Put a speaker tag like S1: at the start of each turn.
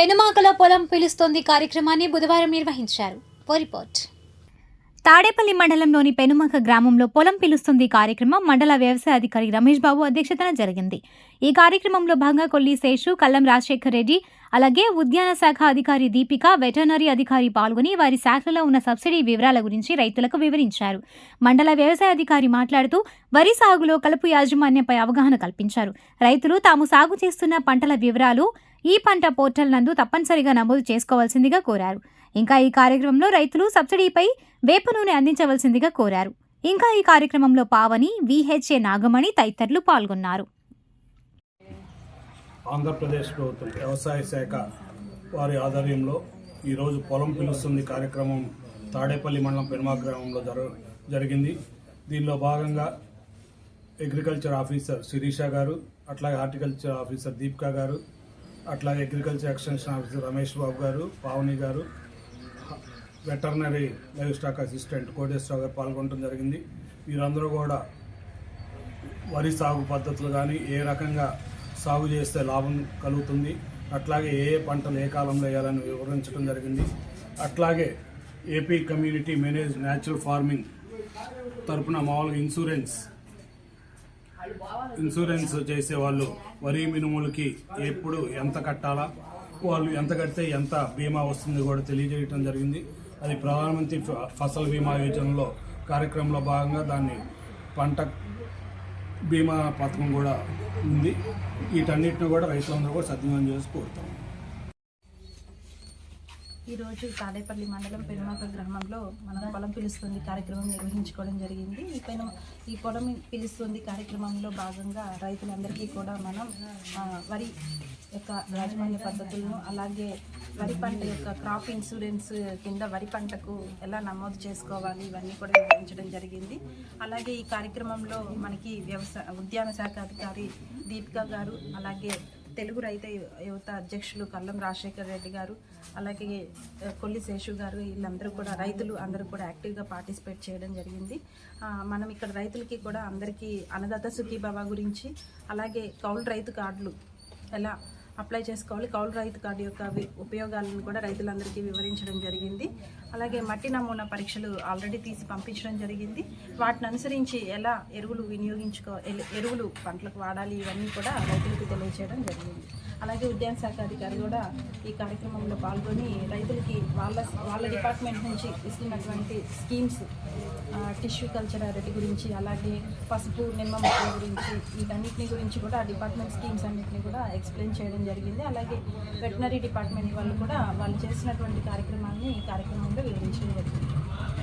S1: పెనుమాకలో పొలం పిలుస్తోంది కార్యక్రమాన్ని బుధవారం నిర్వహించారు. రిపోర్ట్.
S2: తాడేపల్లి మండలంలోని పెనుమక గ్రామంలో పొలం పిలుస్తుంది కార్యక్రమం మండల వ్యవసాయ అధికారి రమేష్ బాబు అధ్యక్షతన జరిగింది. ఈ కార్యక్రమంలో భాగంగా కొల్లి శేషు కల్లం రాజశేఖర్ రెడ్డి అలాగే ఉద్యాన శాఖ అధికారి దీపిక వెటర్నరీ అధికారి పాల్గొని వారి శాఖలో ఉన్న సబ్సిడీ వివరాల గురించి రైతులకు వివరించారు. మండల వ్యవసాయ అధికారి మాట్లాడుతూ వరి సాగులో కలుపు యాజమాన్యంపై అవగాహన కల్పించారు. రైతులు తాము సాగు చేస్తున్న పంటల వివరాలు ఈ పంట పోర్టల్ నందు తప్పనిసరిగా నమోదు చేసుకోవాల్సిందిగా కోరారు. ఇంకా ఈ కార్యక్రమంలో రైతులు సబ్సిడీపై వేప నూనె అందించవలసిందిగా కోరారు. ఇంకా ఈ కార్యక్రమంలో పావని విహెచ్ఏ నాగమణి తదితరులు పాల్గొన్నారు.
S3: ఆంధ్రప్రదేశ్ ప్రభుత్వం వ్యవసాయ శాఖ వారి ఆధ్వర్యంలో ఈరోజు పొలం పిలుస్తుంది కార్యక్రమం తాడేపల్లి మండలం పెనుమా గ్రామంలో జర జరిగింది. దీనిలో భాగంగా అగ్రికల్చర్ ఆఫీసర్ శిరీష గారు అట్లాగే హార్టికల్చర్ ఆఫీసర్ దీపికా గారు అట్లాగే agriculture extension officer Ramesh Babu గారు పావని గారు veterinary live stock assistant Koteswararao గారు పాల్గొనడం జరిగింది. వీరందరూ కూడా వరి సాగు పద్ధతులు కానీ ఏ రకంగా సాగు చేస్తే లాభం కలుగుతుంది. అట్లాగే ఏ ఏ పంటలు ఏ కాలంలో వేయాలని వివరించడం జరిగింది. అట్లాగే AP community manage natural farming తరపున మామూలుగా ఇన్సూరెన్స్ ఇన్సూరెన్స్ చేసే వాళ్ళు వరి మినుములకి ఎప్పుడు ఎంత కట్టాలా వాళ్ళు ఎంత కడితే ఎంత బీమా వస్తుంది కూడా తెలియజేయటం జరిగింది. అది ప్రధానమంత్రి ఫ- ఫసల్ బీమా యోజనలో కార్యక్రమంలో భాగంగా దాన్ని పంట బీమా పథకం కూడా ఉంది. వీటన్నిటిని కూడా రైతులందరూ కూడా సద్వినియోగం చేసి కోరుతాం.
S4: ఈరోజు తాడేపల్లి మండలం పెనుమాక గ్రామంలో మనం పొలం పిలుస్తుంది కార్యక్రమం నిర్వహించుకోవడం జరిగింది. ఈ పైన ఈ పొలం పిలుస్తుంది కార్యక్రమంలో భాగంగా రైతులందరికీ కూడా మనం వరి యొక్క యాజమాన్య పద్ధతులను అలాగే వరి పంట యొక్క క్రాప్ ఇన్సూరెన్స్ కింద వరి పంటకు ఎలా నమోదు చేసుకోవాలి ఇవన్నీ కూడా వివరించడం జరిగింది. అలాగే ఈ కార్యక్రమంలో మనకి వ్యవసాయ ఉద్యాన శాఖ అధికారి దీపిక గారు అలాగే తెలుగు రైతు యువత అధ్యక్షులు కల్లం రాజశేఖర్ రెడ్డి గారు అలాగే కొల్లి శేషు గారు వీళ్ళందరూ కూడా రైతులు అందరూ కూడా యాక్టివ్గా పార్టిసిపేట్ చేయడం జరిగింది. మనం ఇక్కడ రైతులకి కూడా అందరికీ అన్నదాత సుఖీభావ గురించి అలాగే కౌలు రైతు కార్డులు ఎలా అప్లై చేసుకోవాలి. కౌలు రైతు కార్డు యొక్క ఉపయోగాలను కూడా రైతులందరికీ వివరించడం జరిగింది. అలాగే మట్టి నమూనా పరీక్షలు ఆల్రెడీ తీసి పంపించడం జరిగింది. వాటిని అనుసరించి ఎలా ఎరువులు వినియోగించుకో ఎరువులు పంటలకు వాడాలి ఇవన్నీ కూడా రైతులకు తెలియజేయడం జరిగింది. అలాగే ఉద్యాన శాఖ అధికారి కూడా ఈ కార్యక్రమంలో పాల్గొని రైతులకి వాళ్ళ వాళ్ళ డిపార్ట్మెంట్ నుంచి ఇస్తున్నటువంటి స్కీమ్స్ టిష్యూ కల్చర్ అరటి గురించి అలాగే పసుపు నిమ్మ గురించి వీటన్నిటిని గురించి కూడా డిపార్ట్మెంట్ స్కీమ్స్ అన్నింటినీ కూడా ఎక్స్ప్లెయిన్ చేయడం చేయడం జరిగింది. అలాగే వెటనరీ డిపార్ట్మెంట్ వాళ్ళు కూడా వాళ్ళు చేసినటువంటి కార్యక్రమాన్ని ఈ కార్యక్రమంలో వివరించడం జరిగింది.